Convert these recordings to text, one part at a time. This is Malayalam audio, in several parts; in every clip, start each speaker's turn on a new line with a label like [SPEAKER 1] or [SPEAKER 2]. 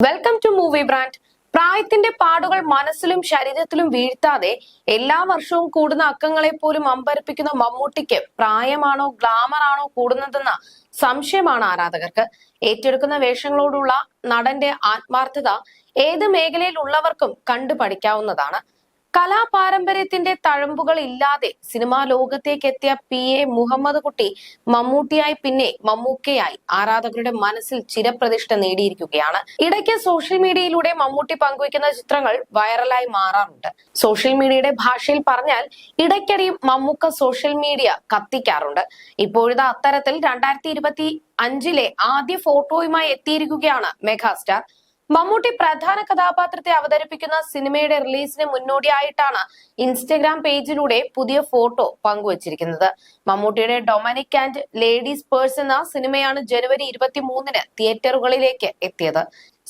[SPEAKER 1] വെൽക്കം ടു മൂവി ബ്രാൻഡ് പ്രായത്തിന്റെ പാടുകൾ മനസ്സിലും ശരീരത്തിലും വീഴ്ത്താതെ എല്ലാ വർഷവും കൂടുന്ന അക്കങ്ങളെ പോലും അമ്പരപ്പിക്കുന്ന മമ്മൂട്ടിക്ക് പ്രായമാണോ ഗ്ലാമർ ആണോ കൂടുന്നതെന്ന സംശയമാണ് ആരാധകർക്ക്. ഏറ്റെടുക്കുന്ന വേഷങ്ങളോടുള്ള നടന്റെ ആത്മാർത്ഥത ഏത് മേഖലയിലുള്ളവർക്കും കണ്ടു പഠിക്കാവുന്നതാണ് കലാപാരമ്പര്യത്തിന്റെ തഴമ്പുകൾ ഇല്ലാതെ സിനിമാ ലോകത്തേക്ക് എത്തിയ പി എ മുഹമ്മദ് കുട്ടി മമ്മൂട്ടിയായി പിന്നെ മമ്മൂക്കയായി. ആരാധകരുടെ മനസ്സിൽ ചിരപ്രതിഷ്ഠ നേടിയിരിക്കുകയാണ്. ഇടയ്ക്ക് സോഷ്യൽ മീഡിയയിലൂടെ മമ്മൂട്ടി പങ്കുവയ്ക്കുന്ന ചിത്രങ്ങൾ വൈറലായി മാറാറുണ്ട്. സോഷ്യൽ മീഡിയയുടെ ഭാഷയിൽ പറഞ്ഞാൽ ഇടയ്ക്കടി മമ്മൂക്ക സോഷ്യൽ മീഡിയ കത്തിക്കാറുണ്ട്. ഇപ്പോഴത്തെ അത്തരത്തിൽ രണ്ടായിരത്തി ഇരുപത്തി അഞ്ചിലെ ആദ്യ ഫോട്ടോയുമായി എത്തിയിരിക്കുകയാണ് മെഗാസ്റ്റാർ. മമ്മൂട്ടി പ്രധാന കഥാപാത്രത്തെ അവതരിപ്പിക്കുന്ന സിനിമയുടെ റിലീസിന് മുന്നോടിയായിട്ടാണ് ഇൻസ്റ്റഗ്രാം പേജിലൂടെ പുതിയ ഫോട്ടോ പങ്കുവച്ചിരിക്കുന്നത്. മമ്മൂട്ടിയുടെ ഡൊമനിക് ആൻഡ് ലേഡീസ് പേഴ്സ് എന്ന സിനിമയാണ് ജനുവരി ഇരുപത്തി മൂന്നിന് തിയേറ്ററുകളിലേക്ക് എത്തിയത്.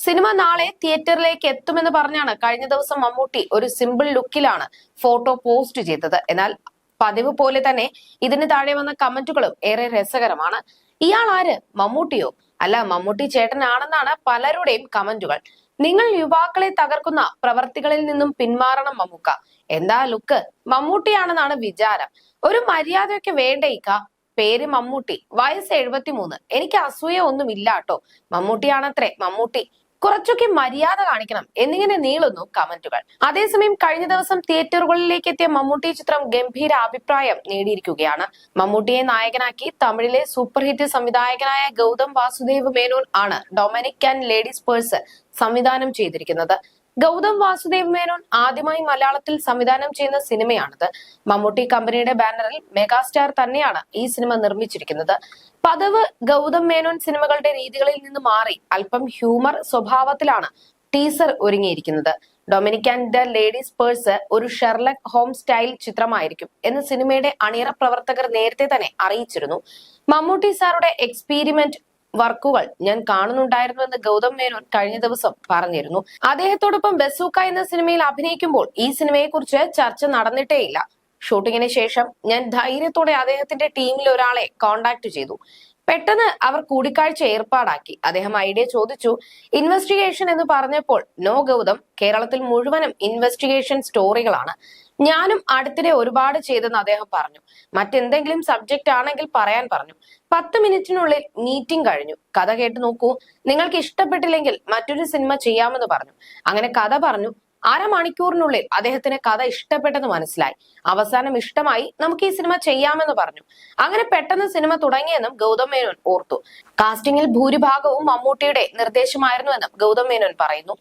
[SPEAKER 1] സിനിമ നാളെ തിയേറ്ററിലേക്ക് എത്തുമെന്ന് പറഞ്ഞാണ് കഴിഞ്ഞ ദിവസം മമ്മൂട്ടി ഒരു സിമ്പിൾ ലുക്കിലാണ് ഫോട്ടോ പോസ്റ്റ് ചെയ്തത്. എന്നാൽ പതിവ് പോലെ തന്നെ ഇതിന് താഴെ വന്ന കമന്റുകളും ഏറെ രസകരമാണ്. ഇയാൾ ആര്? മമ്മൂട്ടിയോ? അല്ല മമ്മൂട്ടി ചേട്ടനാണെന്നാണ് പലരുടെയും കമന്റുകൾ. നിങ്ങൾ യുവാക്കളെ തകർക്കുന്ന പ്രവർത്തികളിൽ നിന്നും പിന്മാറണം മമ്മൂക്ക. എന്താ ലുക്ക്? മമ്മൂട്ടിയാണെന്നാണ് വിചാരം. ഒരു മര്യാദയൊക്കെ വേണ്ടേ ഇക്ക? പേര് മമ്മൂട്ടി വയസ്സ് എഴുപത്തിമൂന്ന്. എനിക്ക് അസൂയ ഒന്നും ഇല്ല കേട്ടോ മമ്മൂട്ടിയാണത്രേ. മമ്മൂട്ടി കുറച്ചൊക്കെ മര്യാദ കാണിക്കണം എന്നിങ്ങനെ നീളുന്നു കമന്റുകൾ. അതേസമയം കഴിഞ്ഞ ദിവസം തിയേറ്ററുകളിലേക്ക് എത്തിയ മമ്മൂട്ടി ചിത്രം ഗംഭീര അഭിപ്രായം നേടിയിരിക്കുകയാണ്. മമ്മൂട്ടിയെ നായകനാക്കി തമിഴിലെ സൂപ്പർ ഹിറ്റ് സംവിധായകനായ ഗൗതം വാസുദേവ് മേനോൻ ആണ് ഡൊമിനിക് ആൻഡ് ലേഡീസ് പേഴ്സ് സംവിധാനം ചെയ്തിരിക്കുന്നത്. ഗൗതം വാസുദേവ് മേനോൻ ആദ്യമായി മലയാളത്തിൽ സംവിധാനം ചെയ്യുന്ന സിനിമയാണിത്. മമ്മൂട്ടി കമ്പനിയുടെ ബാനറിൽ മെഗാസ്റ്റാർ തന്നെയാണ് ഈ സിനിമ നിർമ്മിച്ചിരിക്കുന്നത്. പതിവ് ഗൗതം മേനോൻ സിനിമകളുടെ രീതികളിൽ നിന്ന് മാറി അല്പം ഹ്യൂമർ സ്വഭാവത്തിലാണ് teaser ഒരുങ്ങിയിരിക്കുന്നത്. Dominic and the ladies purse ഒരു ഷെർലക് ഹോം സ്റ്റൈൽ ചിത്രമായിരിക്കും എന്ന് സിനിമയുടെ അണിയറ പ്രവർത്തകർ നേരത്തെ തന്നെ അറിയിച്ചിരുന്നു. മമ്മൂട്ടി സാറുടെ എക്സ്പീരിമെന്റ് വർക്കുകൾ ഞാൻ കാണുന്നുണ്ടായിരുന്നു എന്ന് ഗൗതം മേനോൻ കഴിഞ്ഞ ദിവസം പറഞ്ഞിരുന്നു. അദ്ദേഹത്തോടൊപ്പം ബസൂക്ക എന്ന സിനിമയിൽ അഭിനയിക്കുമ്പോൾ ഈ സിനിമയെക്കുറിച്ച് ചർച്ച നടന്നിട്ടേയില്ല. ഷൂട്ടിങ്ങിന് ശേഷം ഞാൻ ധൈര്യത്തോടെ അദ്ദേഹത്തിന്റെ ടീമിൽ ഒരാളെ കോണ്ടാക്ട് ചെയ്തു. പെട്ടെന്ന് അവർ കൂടിക്കാഴ്ച ഏർപ്പാടാക്കി. അദ്ദേഹം ഐഡിയ ചോദിച്ചു ഇൻവെസ്റ്റിഗേഷൻ എന്ന് പറഞ്ഞപ്പോൾ നോ ഗൗതം കേരളത്തിൽ മുഴുവനും ഇൻവെസ്റ്റിഗേഷൻ സ്റ്റോറികളാണ്. ഞാനും അടുത്തിടെ ഒരുപാട് ചെയ്തെന്ന് അദ്ദേഹം പറഞ്ഞു. മറ്റെന്തെങ്കിലും സബ്ജക്റ്റ് ആണെങ്കിൽ പറയാൻ പറഞ്ഞു. പത്ത് മിനിറ്റിനുള്ളിൽ മീറ്റിംഗ് കഴിഞ്ഞു. കഥ കേട്ട് നോക്കൂ. നിങ്ങൾക്ക് ഇഷ്ടപ്പെട്ടില്ലെങ്കിൽ മറ്റൊരു സിനിമ ചെയ്യാമെന്ന് പറഞ്ഞു. അങ്ങനെ കഥ പറഞ്ഞു. അരമണിക്കൂറിനുള്ളിൽ അദ്ദേഹത്തിന് കഥ ഇഷ്ടപ്പെട്ടെന്ന് മനസ്സിലായി. അവസാനം ഇഷ്ടമായി നമുക്ക് ഈ സിനിമ ചെയ്യാമെന്ന് പറഞ്ഞു. അങ്ങനെ പെട്ടെന്ന് സിനിമ തുടങ്ങിയെന്നും ഗൗതം മേനോൻ ഓർത്തു. കാസ്റ്റിംഗിൽ ഭൂരിഭാഗവും മമ്മൂട്ടിയുടെ നിർദ്ദേശമായിരുന്നുവെന്നും ഗൗതം മേനോൻ പറയുന്നു.